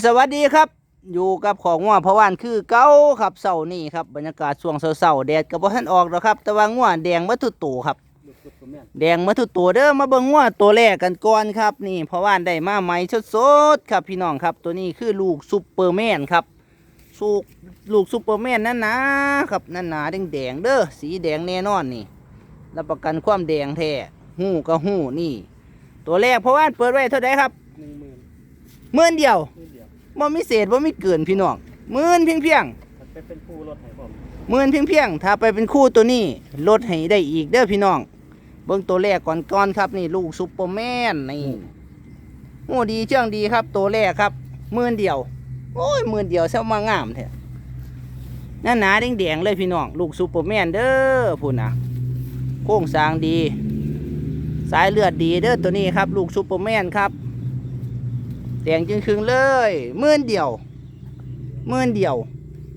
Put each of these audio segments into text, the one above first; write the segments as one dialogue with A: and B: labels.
A: สวัสดีครับ อยู่กับของงัวพะวานคือเก้าครับเสาร์นี้ครับบรรยากาศช่วงเสาร์ๆแดดก็บ่ทันออกแล้วครับ แต่ว่างัวแดงมาทุกตัวครับ แดงมาทุกตัวเด้อมาเบิ่งงัวตัวแรกกันก่อนครับ นี่พะวานได้มาใหม่สดๆครับพี่น้องครับ ตัวนี้คือลูกซุปเปอร์แมนครับสูกลูกซุปเปอร์แมนนั่นนะครับนั่นหนาแดงๆเด้อสีแดงแน่นอนนี่รับประกันความแดงแท้หูก็หูนี่ ตัวแรกพะวานเปิดไว้เท่าไหร่ครับ
B: หนึ่งหมื่น
A: หมื่นเดียว
B: นิดเดียว
A: บ่มีเศษบ่มีเกินพี่น้องหมื่นเพียงเพียง
B: มันเป็นเป็นผู้รถให้ผม
A: ๆหมื่นเพียงเพียงๆถ้าไปเป็นคู่ตัวนี้ลดให้ได้อีกเด้อพี่น้อง เบิ่งตัวแรกก่อนก่อนครับนี่ลูกซุปเปอร์แมนนี่โอ้ดีเชื่องดีครับ ตัวแรกครับหมื่นเดียว โอ้ยหมื่นเดียวเซามางามแท้หน้าหนาแดงๆเลยพี่น้อง ลูกซุปเปอร์แมนเด้อพุ่นนะโค้งสร้างดี สายเลือดดีเด้อตัวนี้ครับ ลูกซุปเปอร์แมนครับ แดงจึงครึ่งๆเลยหมื่นเดียวหมื่นเดียว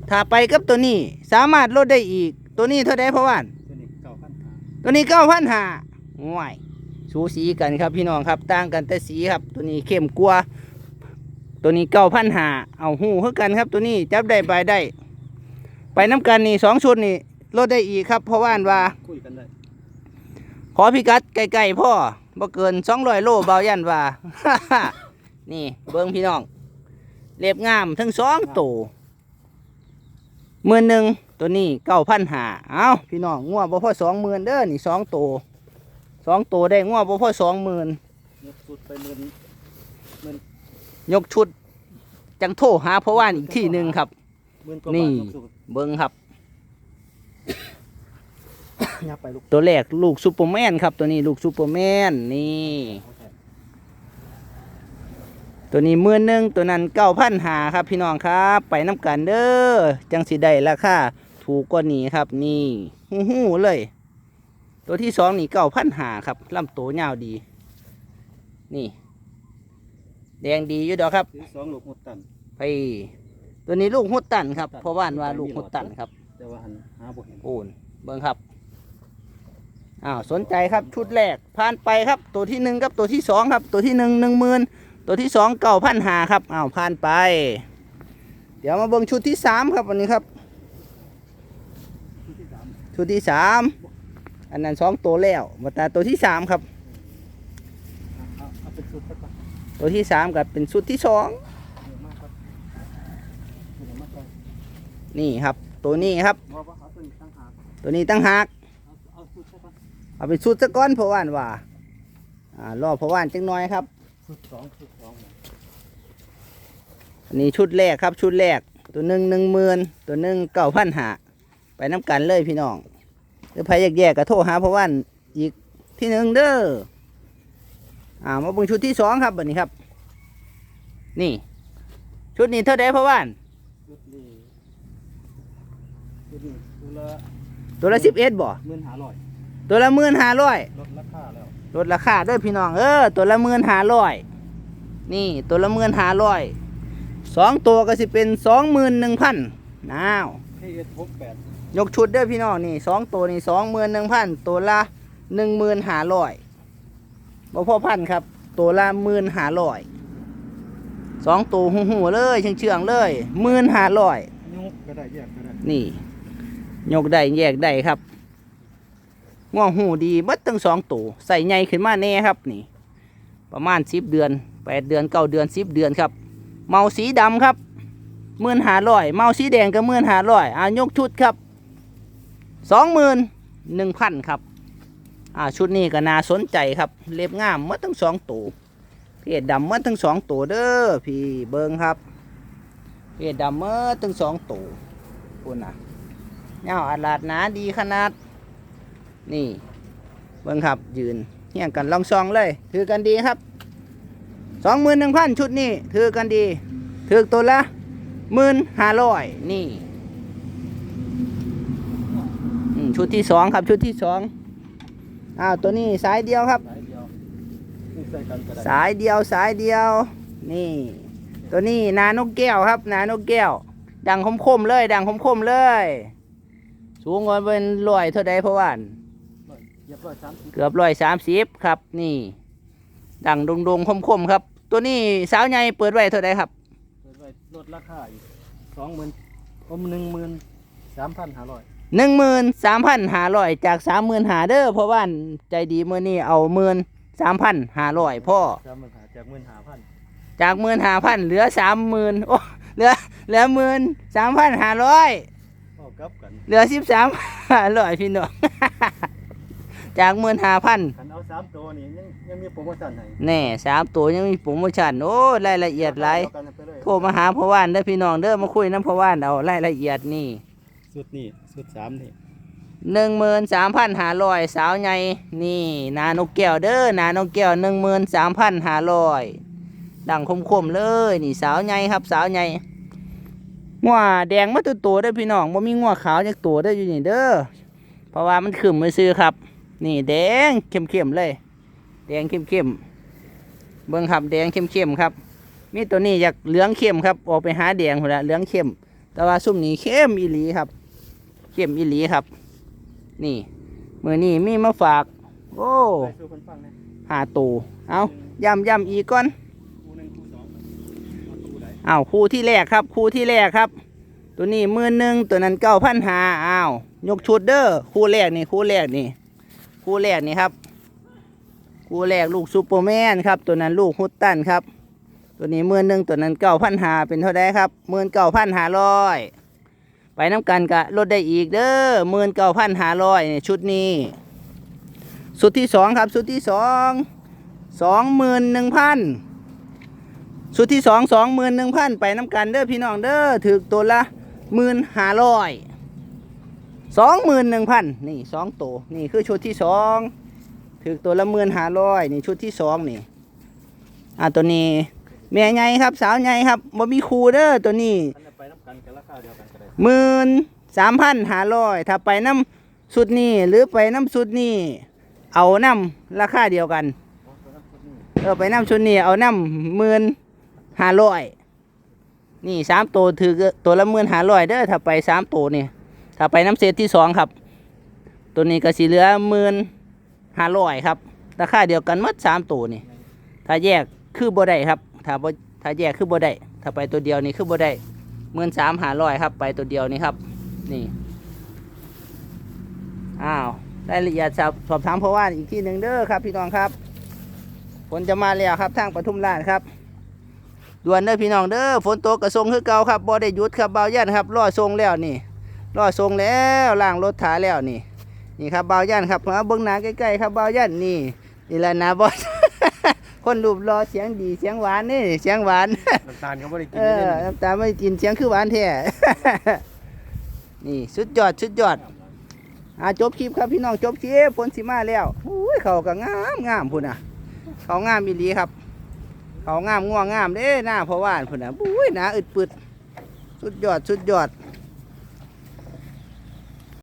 A: ถ้าไปกับตัวนี้สามารถลดได้อีก ตัวนี้เท่าไดเพราะว่า
B: ตัวนี้เก้าพันห้า
A: ตัวนี้เก้าพันห้าง่ายสูสีกันครับพี่น้องครับต่างกันแต่สีครับ ตัวนี้เข้มกว่าตัวนี้เก้าพันห้าเอาหูคือกันครับ ตัวนี้จับได้ไปได้ ไปน้ำกันนี่สองชุดนี่ลดได้อีกครับ เพราะว่าอันว่า
B: คุยกันได้
A: ขอพิกัดไกลๆพ่อบ่เกินสองร้อยโลเบายันว่า นี่ เบิ้งพี่น้องเรียบงามทั้งสองตัวหมื่นหนึ่งตัวนี้เก้าพันหาเอาพี่น้องงัวบ่พอสองหมื่นเด้อนี่สองตัวสองตัวได้งัวบ่พอสองหมื่น
B: ยกสุดไปหมื่นหมื่น
A: ยกชุด จังโทรหาเพราะว่าอีกที่หนึ่งครับ
B: หมื่นกว่า
A: นี่
B: บาทยกสุด
A: เบิ้งครับ
B: ยับไปลูก
A: ตัวแรกลูกซูเปอร์แมนครับตัวนี้ลูกซูเปอร์แมนนี่
B: เอาแทน
A: ตัวนี้หมื่นหนึ่งตัวนั้นเก้าพันหาครับพี่น้องครับ ไปน้ำกันเด้อจังสิได้ราคาถูกกว่านี้ครับนี่หูหูเลย ตัวที่สองนี่เก้าพันหาครับลำตัวยาวดี นี่ แดงดีอยู่ดอกครับ
B: ซื้อสองลูกหมดตัน
A: ไปตัวนี้ลูกหุดตันครับเพราะว่านว่าลูกหุดตันครับ
B: แต่ว่าหันหาบ่เห็น
A: โอนเบิ้งครับอ้าวสนใจครับชุดแรกผ่านไปครับ ตัวที่หนึ่งครับตัวที่สองครับ ตัวที่หนึ่งหนึ่งหมื่น ตัวที่สองเก้าพันหาครับอ้าวผ่านไป เดี๋ยวมาเบิ้งชุดที่สามครับวันนี้ครับ
B: ชุดที่สาม
A: อันนั้นสองตัวแล้วมาตาตัวที่สามครับ ตัวที่สามกับเป็นชุดที่สองนี่ครับ ตัวนี้ครับ
B: ตั
A: วนี้ตั้งหาก
B: เอาเอาชุดสัก
A: เอาเป็นชุดสะก้อนเพราะว่านว่าอ่ารอเพราะว่านจังน้อยครับ
B: ชุดสองชุดสอง
A: อันนี้ชุดแรกครับชุดแรกตัวหนึ่งหนึ่งหมื่นตัวหนึ่งเก้าพันหาไปน้ำกันเลยพี่น้องหรือใครอยากแยกก็โทรหาเพราะว่าอีกที่หนึ่งเด้ออ่ามาเบิ่งชุดที่สองครับบัดนี้ครับ นี่ ชุดนี้เท่าไดเพราะว่า
B: ชุดนี้ชุดนี้ตัวละ
A: ตัวละสิบเอ็ดบ่
B: หมื่นห้าร้อย
A: ตัวละหมื่นห้าร้อย
B: ลดราคาแล้ว
A: ลดราคาเด้วยพี่น้อง เออ ตัวละหมื่นห้าร้อยนี่ตัวละหมื่นห้าร้อยสองตัวก็สิเป็นสองหมื่นหนึ่งพันน้าว
B: ให้เอสหกแปด
A: ยกชุดเด้อพี่น้องนี่สองตัวนี่สองหมื่นหนึ่งพันตัวละหนึ่งหมื่นห้าร้อยบ่พอพันครับ ตัวละหมื่นห้าร้อยสองตัวหูหูๆเลยเชื่องๆเลยหมื่นห้าร้อย
B: ยุกก็ได้แยกก็ได้
A: นี่ ยกได้แยกได้ครับ ง่วงหูดีเบัดทั้งสองตัวใส่ใหญ่ขึ้นมาแน่ครับนี่ ประมาณสิบเดือนแปดเดือนเก้าเดือนสิบเดือนครับ เมาสีดำครับหมื่นห้าร้อยเมาสีแดงก็หมื่นห้าร้อยอ่ายกชุดครับสองหมื่นหนึ่งพันครับอ่าชุดนี้ก็น่าสนใจครับ เล็บงามหมัดทั้งสองตัวเพศดำหมัดทั้งสองตัวเด้อพี่เบิงครับเพศดำหมัดทั้งสองตัวปุ่นน่ะเงาอาลาดหนาดีขนาด นี่เบิงครับยืนเฮียงกันลองซองเลย ถือกันดีครับสองหมื่นหนึ่งพันชุดนี้ถือกันดี ถือตัวละหมื่นห้าร้อยนี่ชุดที่สองครับชุดที่สองอ้าวตัวนี้สายเดียวครับ
B: สายเดียวสา
A: ยเดียว นี่ ตัวนี้นานกแก้วครับ นานกแก้ว ดังคมๆเลย ดังคมๆเลย สูงกว่าเป็นร้อยเท่าใดเพราะว่า
B: เรียบร้อยสามสิบ
A: เกือบร้อยสามสิบครับนี่ดังดงๆคมๆครับ ตัวนี้สาวใหญ่เปิดไว้เท่าใดครับ
B: เปิดไปลดราคาอีกสองหมื่นผมหนึ่งหมื่นสามพันห้าร้อย
A: หนึ่งหมื่นสามพันห้าร้อยจากสามหมื่นหาเด้อเพราะว่าใจดีเมื่อนี้เอาหมื่นสามพันห้าร้อยพ่อ
B: สามหมื่นหาจากหมื่นหาพัน
A: จากหมื่นห้าพันเหลือสามหมื่นโอ้เหลือเหลือหมื่นสามพันห้าร้อย
B: เอากลับกัน
A: เหลือสิบสามห้าร้อยพี่น้อง จากหมื่นห้าพัน
B: คันเอาสามตัวนี่ยังยังมีโปรโมชั่นให้
A: แน่สามตัวยังมีโปรโมชั่นโอ้รายละเอียดหลาย
B: เดีวกันไปเลย
A: โทรมาหาพ่อว่านเด้อพี่น้องเด้อมาคุยน้ำพ่อว่านเอารายละเอียดนี่
B: สุดนี่สุดสามนี่
A: หนึ่งหมื่นสามพันห้าร้อยสาวใหญ่นี่ นานกแก้วเด้อนานกแก้วหนึ่งหมื่นสามพันห้าร้อยดังคมๆเลย นี่สาวใหญ่ครับ สาวใหญ่งัวแดงมาตัวตัวๆเด้อพี่น้องบ่มีงัวขาวจากตัวเด้ออยู่นี่เด้อเพราะว่ามันขึ้นมือซื้อครับ นี่แดงเข้มๆเลย แดงเข้มๆเบิ่งครับแดงเข้มๆครับ มีตัวนี้อยากเหลืองเข้มครับ ออกไปหาแดงพุ่นละเหลืองเข้ม แต่ว่าซุ่มนี้เข้มอีหลีครับ เข้มอีหลีครับ นี่มือนี้มีมาฝาก โอ้หาตูเอาย้ำย้ำอีกก่อน
B: องเอาคู่ไหน
A: เอาคู่ที่แรกครับ คู่ที่แรกครับ ตัวนี้มือหนึ่งตัวนั้นเก้าพันหาอ้าวยกชุดเด้อคู่แรกนี่คู่แรกนี่ คู่แรกนี่ครับคู่แรกลูกซูเปอร์แมนครับ ตัวนั้นลูกฮุตตันครับ ตัวนี้มือหนึ่งตัวนั้นเก้าพันหาเป็นเท่าไดครับหมื่นเก้าพันหาร้อยไปน้ำกันกะลดได้อีกเด้อหมื่นเก้าพันหาร้อยนี่ชุดนี้ชุดที่สองครับชุดที่สองสองหมื่นหนึ่งพันสุดที่สองสองหมื่นหนึ่งพันไปน้ำกันเด้อพี่น้องเด้อถือตัวละหมื่นหาร้อย สองหมื่นหนึ่งพันนี่สองตัวนี่คือชุดที่สองถือตัวละหมื่นห้าร้อยนี่ชุดที่สองนี่อ่าตัวนี้แม่ใหญ่ครับ สาวใหญ่ครับบ่มีครูเด้อตัวนี้หมื่นสามพันห้าร้อยถ้าไปน้ำสุดนี้หรือไปน้ำสุดนี้เอาน้ำราคาเดียวกัน
B: เอาตัวนั้นชุดนี้
A: เออไปน้ำชุดนี้เอาน้ำหมื่นห้าร้อยนี่สามตัวถือตัวละหมื่นห้าร้อยเด้อถ้าไปสามตัวนี่ ถ้าไปน้ำเซตที่สองครับ ตัวนี้ก็สีเหลือหมื่นห้าร้อยครับ ราคาเดียวกันหมดสามตัวนี่ ถ้าแยกคือบ่ได้ครับ ถ้าบ่ถ้าแยกคือบ่ได้ ถ้าไปตัวเดียวนี่คือบ่ได้หมื่นสามห้าร้อยครับ ไปตัวเดียวนี่ครับ นี่ อ้าว รายละเอียดสอบสอบถามเพราะว่าอีกที่หนึ่งเด้อครับ พี่น้องครับ ฝนจะมาแล้วครับทางปทุมราชครับด่วนเด้อพี่น้องเด้อฝนตกกระทรงคือเก่าครับบ่ได้หยุดครับเบายันครับรอทรงแล้วนี่ รอทรงแล้วล่างรถถาแล้วนี่ นี่ครับเบายันครับมาเบิ้งหน้าใกล้ๆครับเบายันนี่นี่แหละนะบอสคนรูปรอเสียงดีเสียงหวานนี่เสียงหวาน
B: น้ำตาลก็ไม่ได้กิน
A: เออน้ำตาไม่กินเสียงคือหวานแท้นี่สุดยอดสุดยอดอ่าจบคลิปครับพี่น้องจบคลิปฝนสิมาแล้วอุ้ยเขาก็งามงามพุ่นอะ เขางามอีหลีครับ เขางามง่วงงามเด้หน้าเพราะว่านพุ่นน่ะบุ้ยหนาอึดปึดสุดยอดสุดยอด